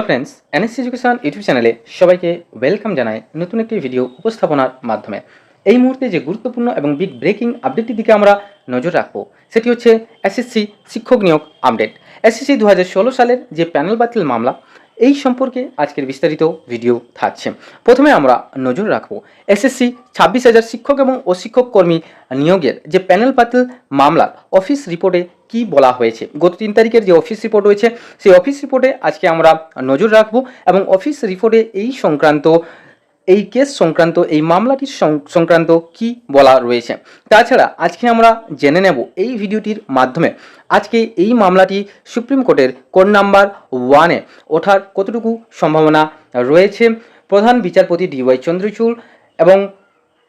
Hello friends NSC education YouTube চ্যানেলে সবাইকে welcome জানায় নতুন একটি ভিডিও উপস্থাপনার মাধ্যমে। এই মুহূর্তে যে গুরুত্বপূর্ণ এবং বিগ ব্রেকিং আপডেটটির দিকে আমরা নজর রাখব, সেটি হচ্ছে এসএসসি শিক্ষক নিয়োগ আপডেট এসএসসি দু হাজার ষোলো সালের যে প্যানেল বাতিল মামলা এই সম্পর্কে আজকের বিস্তারিত ভিডিও থাকছে। প্রথমে আমরা নজর রাখব। এসএসসি ছাব্বিশ হাজার শিক্ষক এবং অশিক্ষক কর্মী নিয়োগের যে প্যানেল বাতিল মামলার অফিস রিপোর্টে কি বলা হয়েছে? গত তিন তারিখের যে অফিস রিপোর্ট রয়েছে, সেই অফিস রিপোর্টে আজকে আমরা নজর রাখব এবং অফিস রিপোর্টে এই সংক্রান্ত এই কেস সংক্রান্ত, এই মামলাটির সং- সংক্রান্ত কি বলা রয়েছে? তাছাড়া আজকে আমরা জেনে নেব এই ভিডিওটির মাধ্যমে আজকে এই মামলাটি সুপ্রিম কোর্টের কোড নাম্বার ওয়ানে ওঠার কতটুকু সম্ভাবনা রয়েছে? প্রধান বিচারপতি ডিওয়াই চন্দ্রচূড় এবং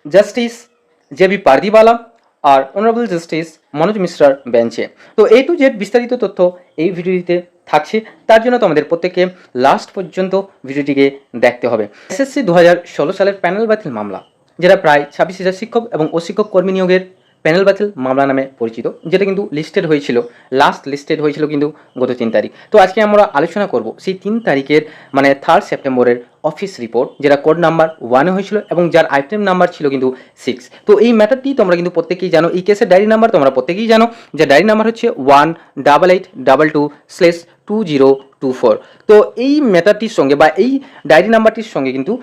জাস্টিস জে বি পার্দিবালা আর অনারেবল জাস্টিস মনোজ মিশ্রার বেঞ্চে। তো এ টু জেড বিস্তারিত তথ্য এই ভিডিওটিতে থাকছে। তার জন্য তোমাদের প্রত্যেককে লাস্ট পর্যন্ত ভিডিওটিকে দেখতে হবে। এসএসসি দু হাজার ষোলো সালের প্যানেল বাতিল মামলা, যেটা প্রায় ছাব্বিশ হাজার শিক্ষক এবং অশিক্ষক কর্মী নিয়োগের প্যানেল বাতিল মামলা নামে পরিচিত, যেটা কিন্তু লিস্টেড হয়েছিল লাস্ট লিস্টেড হয়েছিল কিন্তু গত তিন তারিখ। তো আজকে আমরা আলোচনা করব সেই তিন তারিখের মানে থার্ড সেপ্টেম্বরের অফিস রিপোর্ট যেটা কোড নাম্বার ওয়ানে হয়েছিল এবং যার আইটেম নাম্বার ছিল কিন্তু সিক্স তো এই ম্যাটারটি তোমরা কিন্তু প্রত্যেকেই জানো, এই কেসের ডায়েরি নাম্বার তোমরা প্রত্যেকেই জানো, যে ডায়েরি নাম্বার হচ্ছে one double eight double two slash two zero two four তো এই ম্যাটারটির সঙ্গে বা এই ডায়েরি নাম্বারটির সঙ্গে কিন্তু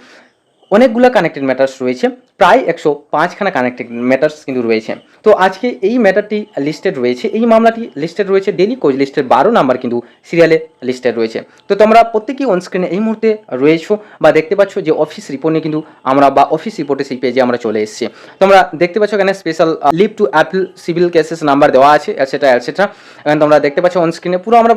অনেকগুলো কানেক্টেড ম্যাটার্স রয়েছে, প্রায় একশো পাঁচখানা কানেক্টেড ম্যাটার্স কিন্তু রয়েছে। তো আজকে এই ম্যাটারটি লিস্টেড রয়েছে, এই মামলাটি লিস্টেড রয়েছে ডেলি কোচ লিস্টের বারো নাম্বার কিন্তু সিরিয়ালে লিস্টেড রয়েছে। তো তোমরা প্রত্যেকেই অনস্ক্রিনে এই মুহূর্তে রয়েছো বা দেখতে পাচ্ছ যে অফিস রিপোর্ট নিয়ে কিন্তু আমরা বা অফিস রিপোর্টে সেই পেজে আমরা চলে এসেছি। তোমরা দেখতে পাচ্ছ এখানে special leave to appeal civil cases number দেওয়া আছে এটসেট্রা এটসেট্রা এখানে তোমরা দেখতে পাচ্ছ অনস্ক্রিনে পুরো আমরা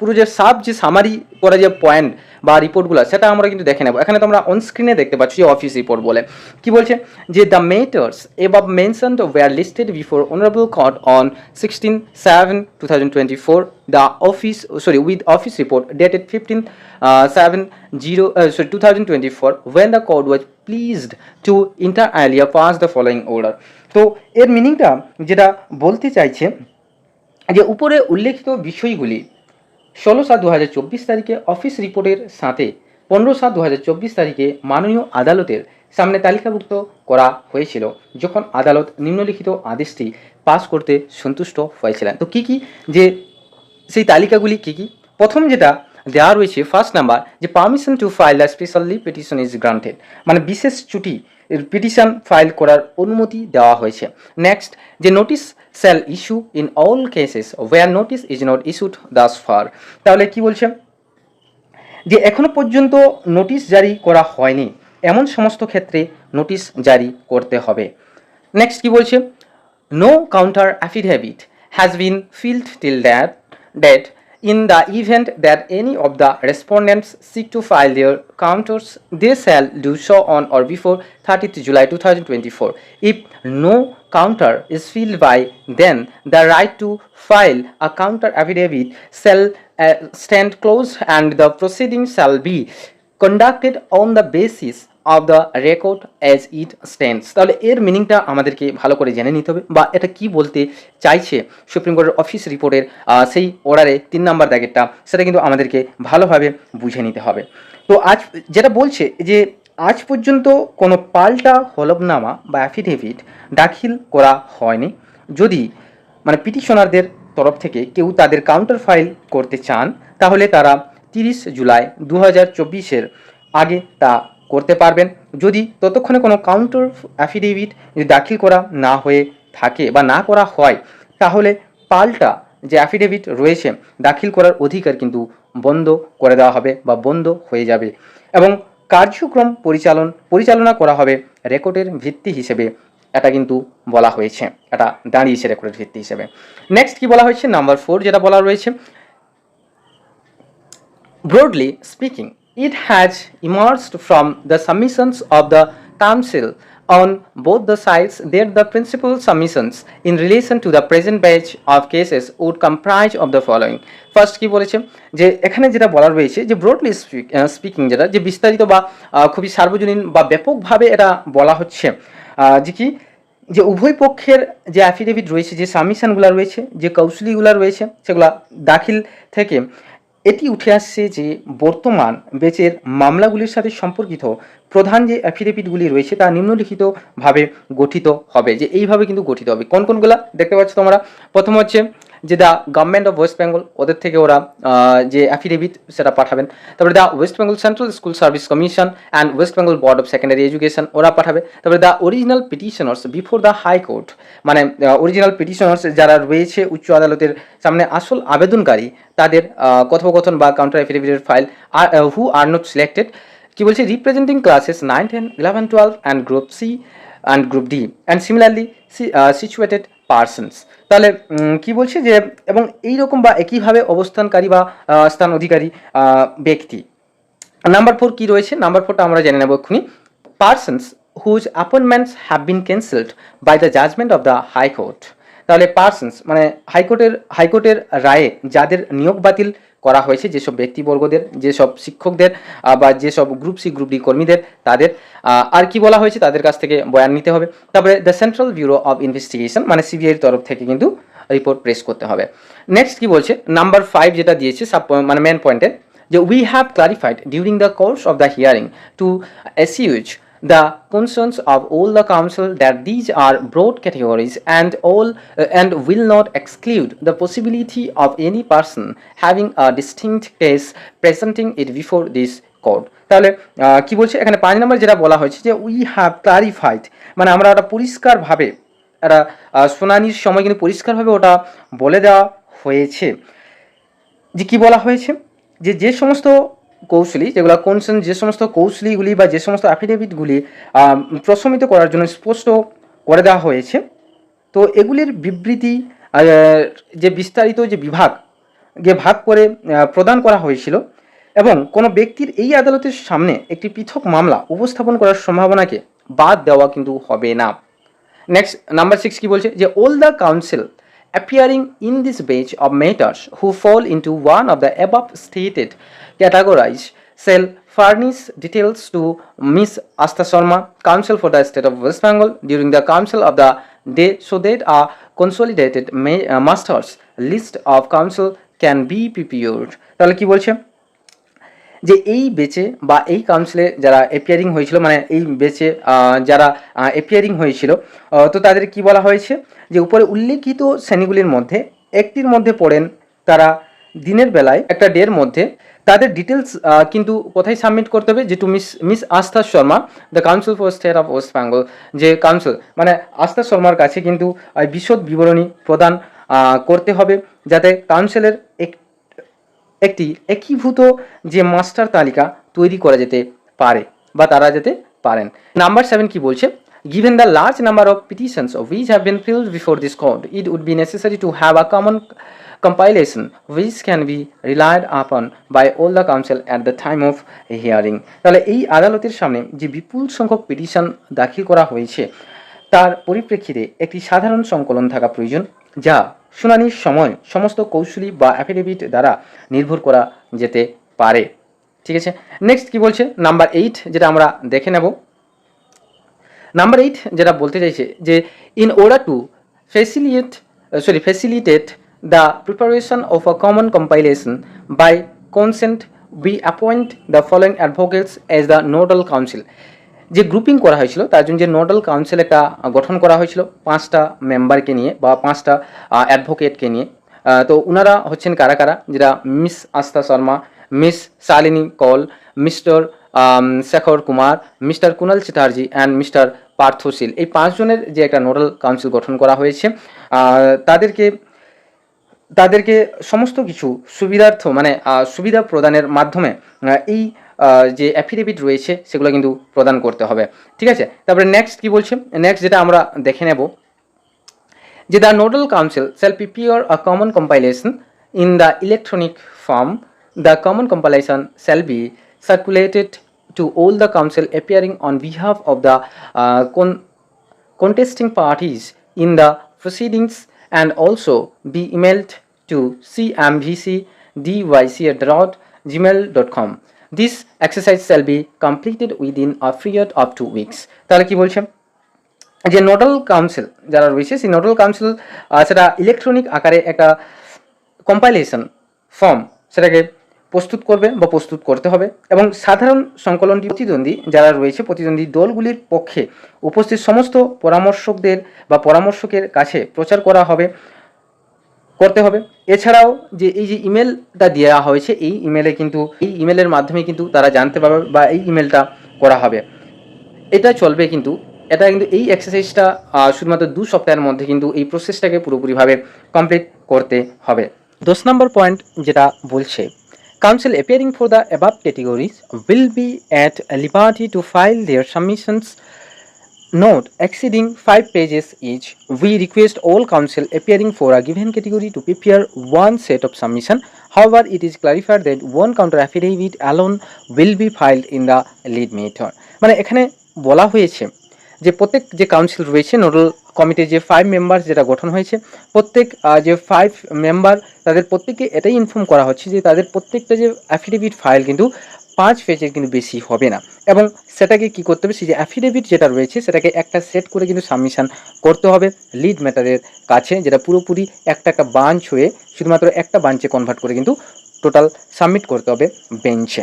পুরো যে সাব যে সামারি করা যে পয়েন্ট বা রিপোর্টগুলো সেটা আমরা কিন্তু দেখে নেব। এখানে তোমরা অন স্ক্রিনে দেখতে পাচ্ছ যে অফিস রিপোর্ট বলে। কি বলছে? যে the matters above mentioned were listed before honourable court on sixteen seven two thousand twenty four the office sorry with office report dated fifteen seven zero sorry two thousand twenty four when the was pleased to inter alia pass the following order তো এর মিনিংটা যেটা বলতে চাইছে, যে উপরে উল্লেখিত বিষয়গুলি ষোলো সাত দু তারিখে অফিস রিপোর্টের সাথে পনেরো সাত দু তারিখে মাননীয় আদালতের সামনে তালিকাভুক্ত করা হয়েছিল, যখন আদালত নিম্নলিখিত আদেশটি পাস করতে সন্তুষ্ট হয়েছিলেন। তো কি কি যে সেই তালিকাগুলি কি কি? প্রথম যেটা দেওয়া রয়েছে ফার্স্ট নাম্বার যে permission to file the specially petition is granted মানে বিশেষ ছুটি পিটিশন ফাইল করার অনুমতি দেওয়া হয়েছে। নেক্সট যে notice shall issue in all cases where notice is not issued thus far তাহলে কি বলছে? যে এখনও পর্যন্ত নোটিশ জারি করা হয়নি। এমন সমস্ত ক্ষেত্রে নোটিশ জারি করতে হবে। নেক্সট কি বলছে? No counter affidavit has been filed till that date in the event that any of the respondents seek to file their counters they shall do so on or before 30th July 2024 if no counter is filed by then the right to file a counter affidavit shall uh, stand closed and the proceedings shall be conducted on the basis of the record as it stands তাহলে এর মিনিংটা আমাদেরকে ভালো করে জেনে নিতে হবে বা এটা কি বলতে চাইছে সুপ্রিম কোর্টের অফিস রিপোর্টের সেই অর্ডারে তিন নাম্বার দাগেরটা, সেটা কিন্তু আমাদেরকে ভালোভাবে বুঝে নিতে হবে। তো আজ যেটা বলছে যে আজ পর্যন্ত কোনো পাল্টা হলফনামা বা অ্যাফিডেভিট দাখিল করা হয়নি। যদি মানে পিটিশনারদের তরফ থেকে কেউ তাদের কাউন্টার ফাইল করতে চান, তাহলে তারা তিরিশ জুলাই দু হাজার চব্বিশের আগে তা করতে পারবেন। যদি ততক্ষণে কোনো কাউন্টার অ্যাফিডেভিট দাখিল করা না হয়ে থাকে বা না করা হয় তাহলে পাল্টা যে অ্যাফিডেভিট রয়েছে দাখিল করার অধিকার কিন্তু বন্ধ করে দেওয়া হবে বা বন্ধ হয়ে যাবে এবং কার্যক্রম পরিচালন পরিচালনা করা হবে রেকর্ডের ভিত্তি হিসেবে। এটা কিন্তু বলা হয়েছে এটা দাঁড়িয়েছে রেকর্ডের ভিত্তি হিসেবে। নেক্সট কি বলা হয়েছে? নাম্বার ফোর যেটা বলা রয়েছে Broadly speaking, it has emerged from the submissions of the Council on both the sides that the principal submissions in relation to the present batch of cases would comprise of the following. First কি বলেছে যে এখানে যেটা বলা রয়েছে যে broadly speaking যেটা যে বিস্তারিত বা খুবই সার্বজনীন বা ব্যাপকভাবে এটা বলা হচ্ছে যে কি যে উভয় পক্ষের যে অ্যাফিডেভিট রয়েছে যে সাবমিশনগুলো রয়েছে যে কৌশলীগুলো রয়েছে সেগুলা দাখিল থেকে এটি উঠে আসছে যে বর্তমান বেচের মামলাগুলির সাথে সম্পর্কিত প্রধান যে অ্যাফিডেভিটগুলি রয়েছে তা নিম্নলিখিতভাবে গঠিত হবে, যে এইভাবে কিন্তু গঠিত হবে। কোন কোনগুলা? দেখতে পাচ্ছ তোমরা। প্রথম হচ্ছে যে the government of West Bengal ওদের থেকে ওরা যে অ্যাফিডেভিট সেটা পাঠাবেন। তারপরে the West Bengal central school service commission and West Bengal board of secondary education ওরা পাঠাবে। তারপরে the original petitioners before the high court মানে অরিজিনাল পিটিশনার্স যারা রয়েছে উচ্চ আদালতের সামনে আসল আবেদনকারী, তাদের কথোপকথন বা কাউন্টার অ্যাফিডেভিটের ফাইল আর হু আর নট সিলেক্টেড কি বলছে? Representing classes nine ten eleven twelve and group C and group D and similarly situated persons তাহলে কি বলছে যে, এবং এই রকম বা একইভাবে অবস্থানকারী বা স্থান অধিকারী ব্যক্তি। নাম্বার ফোর কী রয়েছে? নাম্বার ফোরটা আমরা জেনে নেব এক্ষুনি। Persons whose appointments have been cancelled by the judgment of the high court তাহলে পার্সনস মানে হাইকোর্টের হাইকোর্টের রায়ে যাদের নিয়োগ বাতিল করা হয়েছে, যেসব ব্যক্তিবর্গদের, যেসব শিক্ষকদের বা যেসব গ্রুপ সি গ্রুপ ডি কর্মীদের, তাদের আর কি বলা হয়েছে তাদের কাছ থেকে বয়ান নিতে হবে। তারপরে the central bureau of investigation মানে সিবিআইয়ের তরফ থেকে কিন্তু রিপোর্ট প্রেস করতে হবে। নেক্সট কি বলছে? নাম্বার ফাইভ যেটা দিয়েছে সাব মানে মেন পয়েন্টে যে we have clarified during the course of the hearing to assuage the concerns of all the council that these are broad categories and all uh, and will not exclude the possibility of any person having a distinct case presenting it before this court তাহলে কি বলছে এখানে পাঁচ নম্বর যেটা বলা হয়েছে যে we have clarified মানে আমরা ওটা পরিষ্কারভাবে একটা শুনানির সময় কিন্তু পরিষ্কারভাবে ওটা বলে দেওয়া হয়েছে যে কি বলা হয়েছে যে যে সমস্ত কৌশলী, যেগুলো কনসার্ন যে সমস্ত কৌশলীগুলি বা যে সমস্ত অ্যাফিডেভিটগুলি প্রশমিত করার জন্য স্পষ্ট করে দেওয়া হয়েছে। তো এগুলির বিবৃতি যে বিস্তারিত যে বিভাগ, যে ভাগ করে প্রদান করা হয়েছিল এবং কোনো ব্যক্তির এই আদালতের সামনে একটি পৃথক মামলা উপস্থাপন করার সম্ভাবনাকে বাদ দেওয়া কিন্তু হবে না। নেক্সট নাম্বার সিক্স কি বলছে? যে all the counsel appearing in this batch of matters who fall into one of the above stated categories shall furnish details to Ms. Asta Sharma, Council for the State of West Bengal, during the Council of the day so that a consolidated ma- uh, masters list of council can be prepared. তাহলে কি বলছে যে এই বেচে বা এই কাউন্সিলে যারা এপিয়ারিং হয়েছিল মানে এই বেচে যারা এপিয়ারিং হয়েছিল তো তাদের কি বলা হয়েছে? যে উপরে উল্লেখিত শ্রেণীগুলির মধ্যে একটির মধ্যে পড়েন তারা দিনের বেলায়, একটা ডের মধ্যে। তাদের ডিটেলস কিন্তু কোথায় সাবমিট করতে হবে? যে to miss miss Astha Sharma the counsel for state of West Bengal যে কাউন্সিল মানে আস্থা শর্মার কাছে কিন্তু বিশদ বিবরণী প্রদান করতে হবে, যাতে কাউন্সিলের এক একটি একীভূত যে মাস্টার তালিকা তৈরি করা যেতে পারে বা তারা যেতে পারেন। নাম্বার সেভেন কি বলছে? Given the large number of petitions of which have been filed before this court it would be necessary to have a common compilation which can be relied upon by all the counsel at the time of hearing তাহলে এই আদালতের সামনে যে বিপুল সংখ্যক petition দাখিল করা হয়েছে তার পরিপ্রেক্ষিতে একটি সাধারণ সংকলন থাকা প্রয়োজন, যা শুনানির সময় সমস্ত কৌশলী বা অ্যাফিডেভিট দ্বারা নির্ভর করা যেতে পারে। ঠিক আছে? নেক্সট কি বলছে? নাম্বার এইট যেটা আমরা দেখে নেব। নাম্বার এইট যেটা বলতে চাইছে যে in order to facilitate sorry facilitate the preparation of a common compilation by consent we appoint the following advocates as the nodal counsel যে গ্রুপিং করা হয়েছিল, তার জন্য যে নোডাল কাউন্সিল একটা গঠন করা হয়েছিল পাঁচটা মেম্বারকে নিয়ে বা পাঁচটা অ্যাডভোকেটকে নিয়ে। তো ওনারা হচ্ছেন কারা কারা? যেটা miss Astha Sharma miss Shalini Kaul mister Shekhar Kumar mister Kunal Chatterjee and mister Parthasheel এই পাঁচজনের যে একটা নোডাল কাউন্সিল গঠন করা হয়েছে তাদেরকে তাদেরকে সমস্ত কিছু সুবিধার্থ মানে সুবিধা প্রদানের মাধ্যমে এই যে অ্যাফিডেভিট রয়েছে সেগুলো কিন্তু প্রদান করতে হবে। ঠিক আছে? তারপরে নেক্সট কি বলছে? নেক্সট যেটা আমরা দেখে নেব যে the nodal counsel shall prepare a common compilation in the electronic form the common compilation shall be circulated to all the counsel appearing on behalf of council appearing on behalf of the uh, con- contesting parties in the proceedings and also be emailed to cmvcdyc@gmail.com. This exercise shall be completed within a period of two weeks. তাহলে কি বলছে যে nodal council যারা রয়েছে, সেই nodal council সেটা electronic আকারে একটা কম্পাইলেশন ফর্ম সেটাকে প্রস্তুত করবে বা প্রস্তুত করতে হবে এবং সাধারণ সংকলনটি প্রতিদ্বন্দ্বী যারা রয়েছে, প্রতিদ্বন্দ্বী দলগুলির পক্ষে উপস্থিত সমস্ত পরামর্শকদের বা পরামর্শকের কাছে প্রচার করা হবে করতে হবে। এছাড়াও যে এই যে ইমেলটা দেওয়া হয়েছে, এই ইমেলে কিন্তু, এই ইমেলের মাধ্যমে কিন্তু তারা জানতে পারবে বা এই ইমেলটা করা হবে। এটা চলবে কিন্তু, এটা কিন্তু এই এক্সারসাইজটা শুধুমাত্র দু সপ্তাহের মধ্যে কিন্তু এই প্রসেসটাকে পুরোপুরিভাবে কমপ্লিট করতে হবে। দশ নম্বর পয়েন্ট যেটা বলছে counsel appearing for the above categories will be at liberty to file their submissions Note exceeding 5 pages each, we request all counsel appearing for a given category to prepare one set of submission. However, it is clarified that one counter affidavit alone will be filed in the lead method. মানে এখানে বলা হয়েছে যে প্রত্যেক যে council রয়েছে nodal কমিটির যে ফাইভ মেম্বার যেটা গঠন হয়েছে প্রত্যেক যে ফাইভ মেম্বার তাদের প্রত্যেককে এটাই ইনফর্ম করা হচ্ছে যে তাদের প্রত্যেকটা যে অ্যাফিডেভিট ফাইল কিন্তু পাঁচ পেজের কিন্তু বেশি হবে না। এবং সেটাকে কি করতে হবে? সেই যে অ্যাফিডেভিট যেটা রয়েছে, সেটাকে একটা সেট করে কিন্তু সাবমিশন করতে হবে লিড ম্যাটারের কাছে, যেটা পুরোপুরি একটা একটা বাঞ্চ হয়ে শুধুমাত্র একটা বাঞ্চে কনভার্ট করে কিন্তু টোটাল সাবমিট করতে হবে বেঞ্চে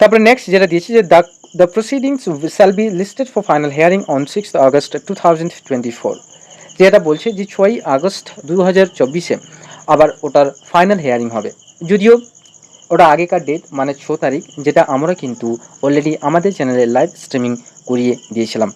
তারপরে নেক্সট যেটা দিয়েছে যে the the proceedings shall be listed for final hearing on six August two thousand twenty four যেটা বলছে যে ছয়ই আগস্ট দু হাজার চব্বিশে আবার ওটার ফাইনাল হিয়ারিং হবে। যদিও ওটা আগেকার ডেট মানে ছ তারিখ, যেটা আমরা কিন্তু অলরেডি আমাদের চ্যানেলে লাইভ স্ট্রিমিং করিয়ে দিয়েছিলাম।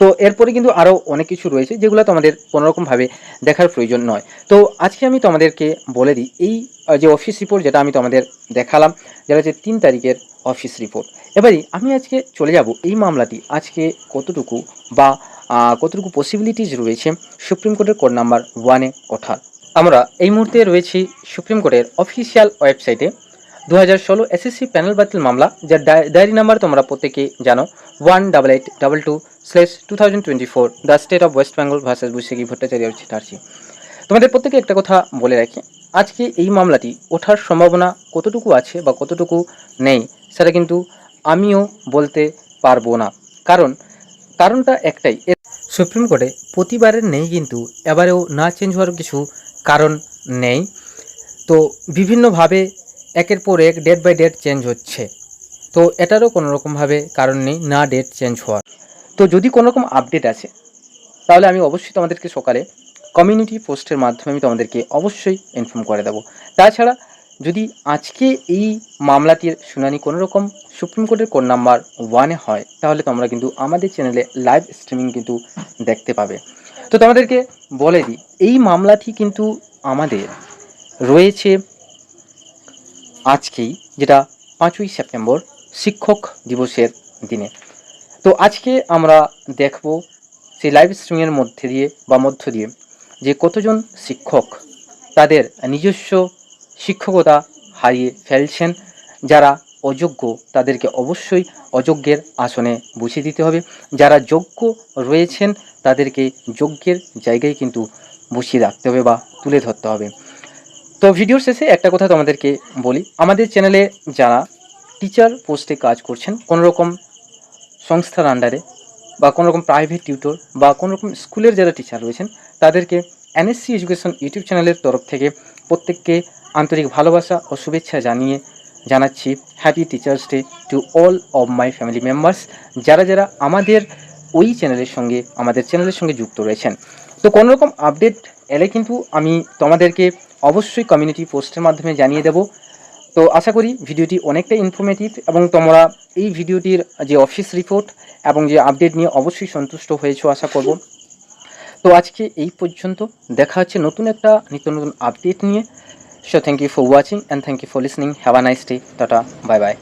তো এরপরে কিন্তু আরও অনেক কিছু রয়েছে যেগুলো তোমাদের কোনোরকমভাবে দেখার প্রয়োজন নয়। তো আজকে আমি তোমাদেরকে বলে দিই, এই যে অফিস রিপোর্ট যেটা আমি তোমাদের দেখালাম, যেটা হচ্ছে তিন তারিখের অফিস রিপোর্ট এবারে আমি আজকে চলে যাব এই মামলাটি, আজকে কতটুকু বা কতটুকু পসিবিলিটিস রয়েছে সুপ্রিম কোর্টের কোড নাম্বার ওয়ানে ওঠার। আমরা এই মুহূর্তে রয়েছি সুপ্রিম কোর্টের অফিসিয়াল ওয়েবসাইটে দু হাজার ষোলো এসএসসি প্যানেল বাতিল মামলা, যার ডায়- ডায়েরি নাম্বার তোমরা প্রত্যেকে জানো one double eight double two slash two thousand twenty four the state of West Bengal versus Baishakhi Bhattacharyya Chatterjee তোমাদের প্রত্যেকে একটা কথা বলে রাখি, আজকে এই মামলাটি ওঠার সম্ভাবনা কতটুকু আছে বা কতটুকু নেই, সেটা কিন্তু আমিও বলতে পারব না। কারণ, কারণটা একটাই সুপ্রিম কোর্টে প্রতিবারের নেই কিন্তু এবারেও না চেঞ্জ হওয়ার কিছু কারণ নেই। তো বিভিন্নভাবে একের পর এক ডেট বাই ডেট চেঞ্জ হচ্ছে। তো এটারও কোনো রকমভাবে কারণ নেই, না ডেট চেঞ্জ হওয়ার। তো যদি কোনো রকম আপডেট আছে তাহলে আমি অবশ্যই তোমাদেরকে সকালে কমিউনিটি পোস্টের মাধ্যমে আমি তোমাদেরকে অবশ্যই ইনফর্ম করে দেবো। তাছাড়া যদি আজকে এই মামলাটির শুনানি কোনো রকম সুপ্রিম কোর্টের কোড নাম্বার ওয়ানে হয়, তাহলে তোমরা কিন্তু আমাদের চ্যানেলে লাইভ স্ট্রিমিং কিন্তু দেখতে পাবে। তো তোমাদেরকে বলে দিই, এই মামলাটি কিন্তু আমাদের রয়েছে আজকেই, যেটা পাঁচই সেপ্টেম্বর শিক্ষক দিবসের দিনে। তো আজকে আমরা দেখব সেই লাইভ স্ট্রিমিংয়ের মধ্যে দিয়ে বা মধ্য দিয়ে যে কতজন শিক্ষক তাদের নিজস্ব শিক্ষকতা হারিয়ে ফেলছেন, যারা অযোগ্য তাদেরকে অবশ্যই অযোগ্যের আসনে বসিয়ে দিতে হবে। যারা যোগ্য রয়েছেন তাদেরকে যোগ্যের জায়গায় কিন্তু বসিয়ে রাখতে হবে বা তুলে ধরতে হবে। তো ভিডিওর শেষে একটা কথা তোমাদেরকে বলি। আমাদের চ্যানেলে যারা টিচার পোস্টে কাজ করছেন কোনো রকম সংস্থার আন্ডারে বা কোনো রকম প্রাইভেট টিউটর বা কোনো রকম স্কুলের যারা টিচার রয়েছেন, তাদেরকে এনএসসি এডুকেশন ইউটিউব চ্যানেলের তরফ থেকে প্রত্যেককে আন্তরিক ভালোবাসা ও শুভেচ্ছা জানিয়ে জানাচ্ছি happy teachers day to all of my family members যারা যারা আমাদের ওই চ্যানেলের সঙ্গে, আমাদের চ্যানেলের সঙ্গে যুক্ত রয়েছেন। তো কোনোরকম আপডেট এলে কিন্তু আমি তোমাদেরকে অবশ্যই কমিউনিটি পোস্টের মাধ্যমে জানিয়ে দেব। তো আশা করি ভিডিওটি অনেকটাই ইনফরমেটিভ এবং তোমরা এই ভিডিওটির যে অফিস রিপোর্ট এবং যে আপডেট নিয়ে অবশ্যই সন্তুষ্ট হয়েছো আশা করব। তো আজকে এই পর্যন্ত। দেখা হচ্ছে নতুন একটা নিত্য নতুন আপডেট নিয়ে। So thank you for watching and thank you for listening have a nice day tata bye bye